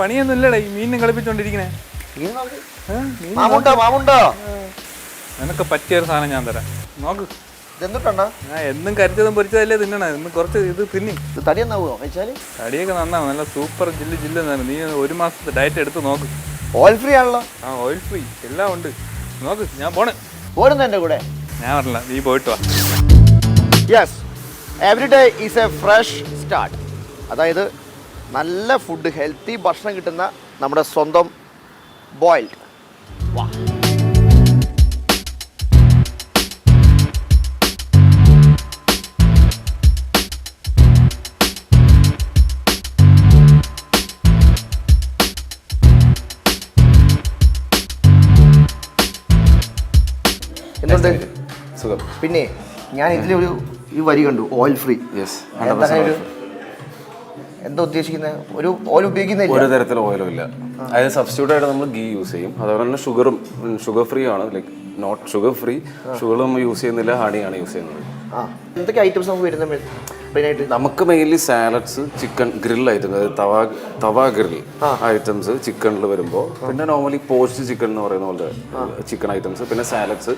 പണിയൊന്നും ഇല്ലടാ ഈ മീനും കളിപ്പിച്ചോണ്ടിരിക്കണേ. നിനക്ക് പറ്റിയൊരു സാധനം ഞാൻ തരാം. നോക്ക്. എന്നും കരിച്ചതും പൊരിച്ചതല്ലേ തിന്നണേ. ഇന്ന് കുറച്ച് ഇത് തിന്നി. ഇത് തടി എന്നാവോ കഴിച്ചാൽ? തടിയൊക്കെ നന്നാവും. നല്ല സൂപ്പർ ജില്ല ജില്ല നീ ഒരു മാസത്തെ ഡയറ്റ് എടുത്ത് നോക്ക്. ഓയിൽ ഫ്രീ ആണല്ലോ. ആ ഓയിൽ ഫ്രീ എല്ലാം ഉണ്ട്. നോക്ക് ഞാൻ പോണേ. ഓടുന്നു എന്റെ കൂടെ? ഞാൻ പറഞ്ഞില്ല നീ പോയിട്ട് വാ. Yes every day is a fresh start അതായത് നല്ല ഫുഡ് ഹെൽത്തി ഭക്ഷണം കിട്ടുന്ന നമ്മുടെ സ്വന്തം ബോയിൽഡ് വാ. എന്തുണ്ട്? സുഖം. പിന്നെ ഞാൻ ഇതിലൊരു ഈ വരി കണ്ടു ഓയിൽ ഫ്രീ യെസ് എന്താ ഉദ്ദേശിക്കുന്നത് ഒരു ഓയിൽ ഉപയോഗിക്കുന്നില്ല ഒരു തരത്തിൽ ഓയിലും ഇല്ല. അതായത് സബ്സ്റ്റിറ്റ്യൂട്ട് ആയിട്ട് നമ്മൾ ഗീ യൂസ് ചെയ്യും. അതുപോലെ തന്നെ ഷുഗറും ഷുഗർ ഫ്രീ ആണ്. Like not sugar free sugar നമ്മൾ യൂസ് ചെയ്യുന്നില്ല. ഹണിയാണ് യൂസ് ചെയ്യുന്നത്. എന്തൊക്കെ ഐറ്റംസ് നമുക്ക് വരുന്നത് മെയിനായിട്ട് നമുക്ക് mainly salads chicken grill items അതായത് തവ തവ ഗ്രിൽ ഐറ്റംസ് ചിക്കനിൽ വരുമ്പോൾ പിന്നെ നോർമലി പോസ്റ്റ് ചിക്കൻ എന്ന് പറയുന്ന പോലെ ചിക്കൻ ഐറ്റംസ് പിന്നെ സാലഡ്സ്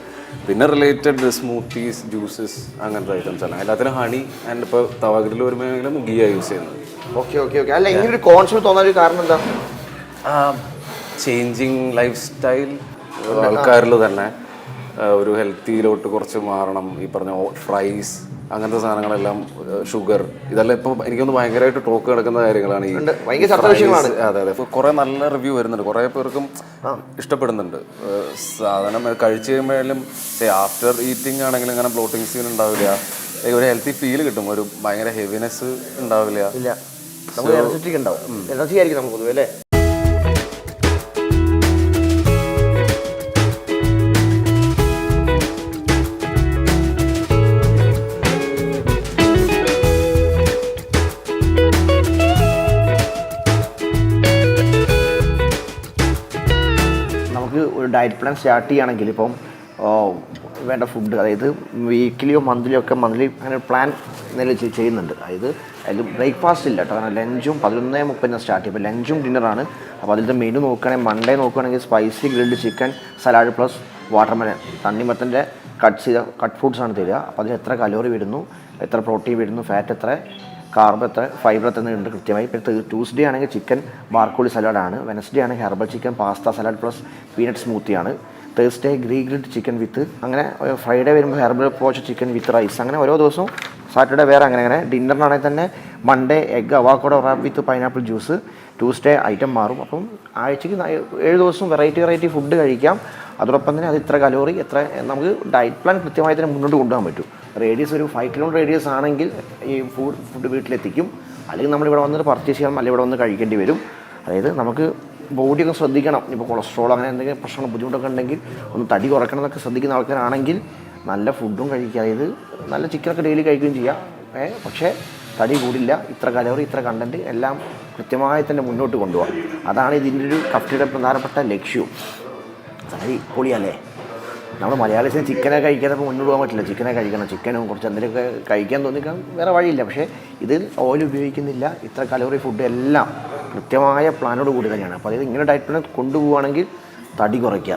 പിന്നെ റിലേറ്റഡ് സ്മൂത്തീസ് ജ്യൂസസ് അങ്ങനത്തെ ഐറ്റംസ് ആണ്. എല്ലാത്തിനും ഹണി ആൻഡ് ഇപ്പോൾ തവ ഗ്രിൽ വരുമ്പോഴെങ്കിലും ഗീയാണ് യൂസ് ചെയ്യുന്നത്. ഓക്കെ ഓക്കെ ഓക്കെ അല്ല ഇങ്ങനെ ഒരു കോൺസെപ്റ്റ് തോന്നാൻ ഒരു കാരണം എന്താ? ചേഞ്ചിങ് ലൈഫ് സ്റ്റൈൽ ആൾക്കാരിൽ തന്നെ. ഒരു ഹെൽത്തിയിലോട്ട് കുറച്ച് മാറണം. ഈ പറഞ്ഞ ഫ്രൈസ് അങ്ങനത്തെ സാധനങ്ങളെല്ലാം ഷുഗർ ഇതെല്ലാം ഇപ്പം എനിക്കൊന്ന് ഭയങ്കരമായിട്ട് ടോക്ക് കിടക്കുന്ന കാര്യങ്ങളാണ് ഈ. അതെ അതെ. കുറേ നല്ല റിവ്യൂ വരുന്നുണ്ട്. കുറേ പേർക്കും ഇഷ്ടപ്പെടുന്നുണ്ട്. സാധനം കഴിച്ചു കഴിയുമ്പോഴും ആഫ്റ്റർ ഈറ്റിംഗ് ആണെങ്കിലും അങ്ങനെ ബ്ലോട്ടിംഗ് സീൻ ഉണ്ടാവില്ല. ഒരു ഹെൽത്തി ഫീൽ കിട്ടും. ഒരു ഭയങ്കര ഹെവിനെസ് ഉണ്ടാവില്ല. എനർജറ്റിക് ഉണ്ടാവും. എനർജി ആയിരിക്കും നമുക്ക് പൊതുവെ അല്ലേ? ഡയറ്റ് പ്ലാൻ സ്റ്റാർട്ട് ചെയ്യുകയാണെങ്കിൽ ഇപ്പം വേണ്ട ഫുഡ് അതായത് വീക്കിലിയോ മന്ത്ലിയോ ഒക്കെ മന്ത്ലി അങ്ങനെ പ്ലാൻ ചെയ്- ചെയ്യുന്നുണ്ട്. അതായത് അതിൽ ബ്രേക്ക്ഫാസ്റ്റ് ഇല്ല കേട്ടോ. കാരണം ലഞ്ചും പതിനൊന്നേ മുപ്പതിന് സ്റ്റാർട്ട് ചെയ്യും ലഞ്ചും ഡിന്നറാണ് അപ്പോൾ അതിലത്തെ മെനു നോക്കുകയാണെങ്കിൽ മൺഡേ നോക്കുകയാണെങ്കിൽ spicy grilled chicken salad plus watermelon തണ്ണിമത്തന്റെ cut ചെയ്ത കട്ട് ഫുഡ്സാണ് തരിക. അപ്പോൾ അതിൽ എത്ര കലോറി വരുന്നു എത്ര പ്രോട്ടീൻ വരുന്നു ഫാറ്റ് എത്ര? കാർബ് എത്ര? ഫൈബർ എത്ര ഉണ്ട് കൃത്യമായി. പിന്നെ ട്യൂസ്ഡേ ആണെങ്കിൽ ചിക്കൻ ബാർക്കോളി സലാഡാണ് വെനസ്ഡേ ആണെങ്കിൽ herbal chicken pasta salad plus peanut സ്മൂത്തിയാണ് Thursday ഗ്രീ ഗ്രിഡ് ചിക്കൻ വിത്ത് അങ്ങനെ ഫ്രൈഡേ വരുമ്പോൾ herbal poached chicken with rice അങ്ങനെ ഓരോ ദിവസവും സാറ്റർഡേ വേറെ അങ്ങനെ അങ്ങനെ. ഡിന്നറിനാണെങ്കിൽ തന്നെ Monday egg avocado wrap with pineapple juice Tuesday item മാറും. അപ്പം ആഴ്ചയ്ക്ക് ഏഴ് ദിവസം വെറൈറ്റി വെറൈറ്റി ഫുഡ് കഴിക്കാം. അതോടൊപ്പം തന്നെ അത് ഇത്ര കലോറി എത്ര നമുക്ക് ഡയറ്റ് പ്ലാൻ കൃത്യമായി തന്നെ മുന്നോട്ട് കൊണ്ടുപോകാൻ പറ്റും. റേഡിയസ് ഒരു ഫൈവ് കിലോമീറ്റർ റേഡിയസ് ആണെങ്കിൽ ഈ ഫുഡ് ഫുഡ് വീട്ടിലെത്തിക്കും. അല്ലെങ്കിൽ നമ്മളിവിടെ വന്നിട്ട് പർച്ചേസ് ചെയ്യണം അല്ലെങ്കിൽ ഇവിടെ വന്ന് കഴിക്കേണ്ടി വരും. അതായത് നമുക്ക് ബോഡിയൊക്കെ ശ്രദ്ധിക്കണം. ഇപ്പോൾ കൊളസ്ട്രോൾ അങ്ങനെ എന്തെങ്കിലും പ്രശ്നങ്ങൾ ബുദ്ധിമുട്ടൊക്കെ ഉണ്ടെങ്കിൽ ഒന്ന് തടി കുറയ്ക്കണം എന്നൊക്കെ ശ്രദ്ധിക്കുന്ന ആൾക്കാരാണെങ്കിൽ നല്ല ഫുഡും കഴിക്കുക. അതായത് നല്ല ചിക്കനൊക്കെ ഡെയിലി കഴിക്കുകയും ചെയ്യാം. പക്ഷേ തടി കൂടില്ല. ഇത്ര കലോറി ഇത്ര കണ്ടന്റ് എല്ലാം കൃത്യമായി തന്നെ മുന്നോട്ട് കൊണ്ടുപോകാം അതാണ് ഇതിന്റെ ഒരു കഫ്റ്റിയുടെ പ്രധാനപ്പെട്ട ലക്ഷ്യവും സാരി പൊളിയല്ലേ? നമ്മൾ മലയാളീസിന് ചിക്കനെ കഴിക്കാതെ മുന്നോട്ട് പോകാൻ പറ്റില്ല. ചിക്കനെ കഴിക്കണം. ചിക്കനും കുറച്ച് എന്തെങ്കിലുമൊക്കെ കഴിക്കാൻ തോന്നിക്കാൻ വേറെ വഴിയില്ല. പക്ഷേ ഇതിൽ ഓയിൽ ഉപയോഗിക്കുന്നില്ല. ഇത്ര കലോറി ഫുഡ് എല്ലാം കൃത്യമായ പ്ലാനോട് കൂടി തന്നെയാണ്. അപ്പോൾ അതായത് ഇങ്ങനെ ഡയറ്റ് പ്ലാൻ കൊണ്ടുപോവുകയാണെങ്കിൽ തടി കുറയ്ക്കുക.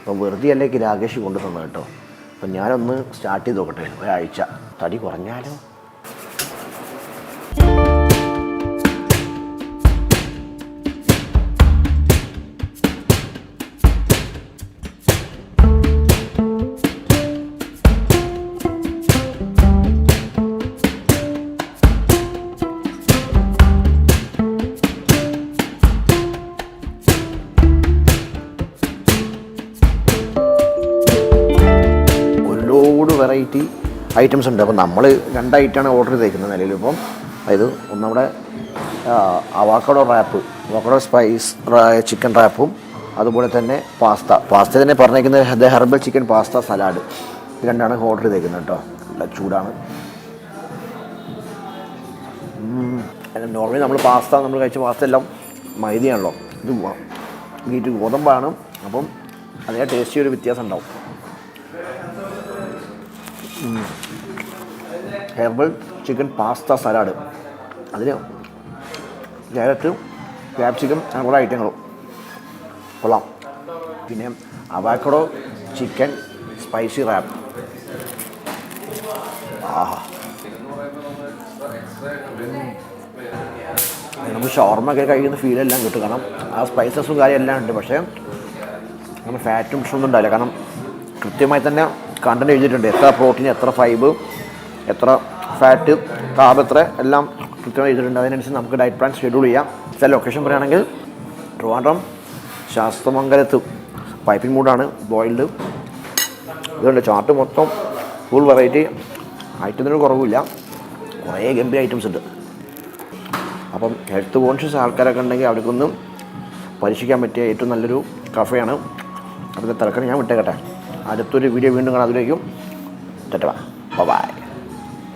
അപ്പോൾ വെറുതെ അല്ലെങ്കിൽ രാകേഷ് കൊണ്ടു തന്നത് കേട്ടോ. അപ്പം ഞാനൊന്ന് സ്റ്റാർട്ട് ചെയ്ത് നോക്കട്ടെ. ഒരാഴ്ച. തടി കുറഞ്ഞാലോ? ഐറ്റംസ് ഉണ്ട്. അപ്പോൾ നമ്മൾ രണ്ട് ഐറ്റമാണ് ഓർഡർ ചെയ്തേക്കുന്നത് നിലയിൽ ഇപ്പം അതായത് ഒന്നവിടെ avocado wrap avocado spice chicken റാപ്പും അതുപോലെ തന്നെ പാസ്ത പാസ്ത തന്നെ പറഞ്ഞേക്കുന്നത് ഹെർബൽ ചിക്കൻ പാസ്ത സലാഡ് ഇത് രണ്ടാണ് ഓർഡർ ചെയ്തേക്കുന്നത് കേട്ടോ നല്ല ചൂടാണ്. നോർമലി നമ്മൾ പാസ്ത നമ്മൾ കഴിച്ച പാസ്ത എല്ലാം മൈദയാണല്ലോ. ഇത് വീട്ടിൽ ഗോതമ്പാണ്. അപ്പം അതിന്റെ ടേസ്റ്റ് ഒരു വ്യത്യാസം ഉണ്ടാവും. ഹെർബൽ ചിക്കൻ പാസ്ത സലാഡ് അതിന് ക്യാരറ്റ് ക്യാപ്സിക്കം അങ്ങനെ കുറേ ഐറ്റങ്ങളും കൊള്ളാം. പിന്നെ അവാക്കഡോ ചിക്കൻ സ്പൈസി റാപ്പ് ആഹാ. നമുക്ക് ഷവർമ്മ ഒക്കെ കഴിക്കുന്ന ഫീലെല്ലാം കിട്ടും. കാരണം ആ സ്പൈസസും കാര്യം എല്ലാം ഉണ്ട്. പക്ഷേ നമ്മൾ ഫാറ്റും ഒന്നും ഉണ്ടാവില്ല. കാരണം കൃത്യമായി തന്നെ കണ്ടന്റ് എഴുതിയിട്ടുണ്ട്. എത്ര പ്രോട്ടീൻ എത്ര ഫൈബ് എത്ര ഫാറ്റ് കാർബ് എത്ര എല്ലാം കൃത്യമായി എഴുതിയിട്ടുണ്ട്. അതിനനുസരിച്ച് നമുക്ക് ഡയറ്റ് പ്ലാൻ ഷെഡ്യൂൾ ചെയ്യാം. ചില ലൊക്കേഷൻ പറയുകയാണെങ്കിൽ ട്രിവാൻഡ്രം ശാസ്ത്രമംഗലത്ത് പൈപ്പിംഗ് മൂഡാണ് ബോയിൽഡ് ഇതുണ്ട് ചാർട്ട് മൊത്തം ഫുൾ വെറൈറ്റി ഐറ്റത്തിന് കുറവില്ല. കുറേ ഗംഭീര ഐറ്റംസ് ഉണ്ട്. അപ്പം ഹെൽത്ത് കോൺഷ്യസ് ആൾക്കാരൊക്കെ ഉണ്ടെങ്കിൽ അവർക്കൊന്നും പരീക്ഷിക്കാൻ പറ്റിയ ഏറ്റവും നല്ലൊരു കഫയാണ് അതിന്റെ തിരക്കിന് ഞാൻ വിട്ടേക്കട്ടെ. അടുത്തൊരു വീഡിയോ വീണ്ടും കാണാം. അതിലേക്കും തെറ്റവാ ബൈ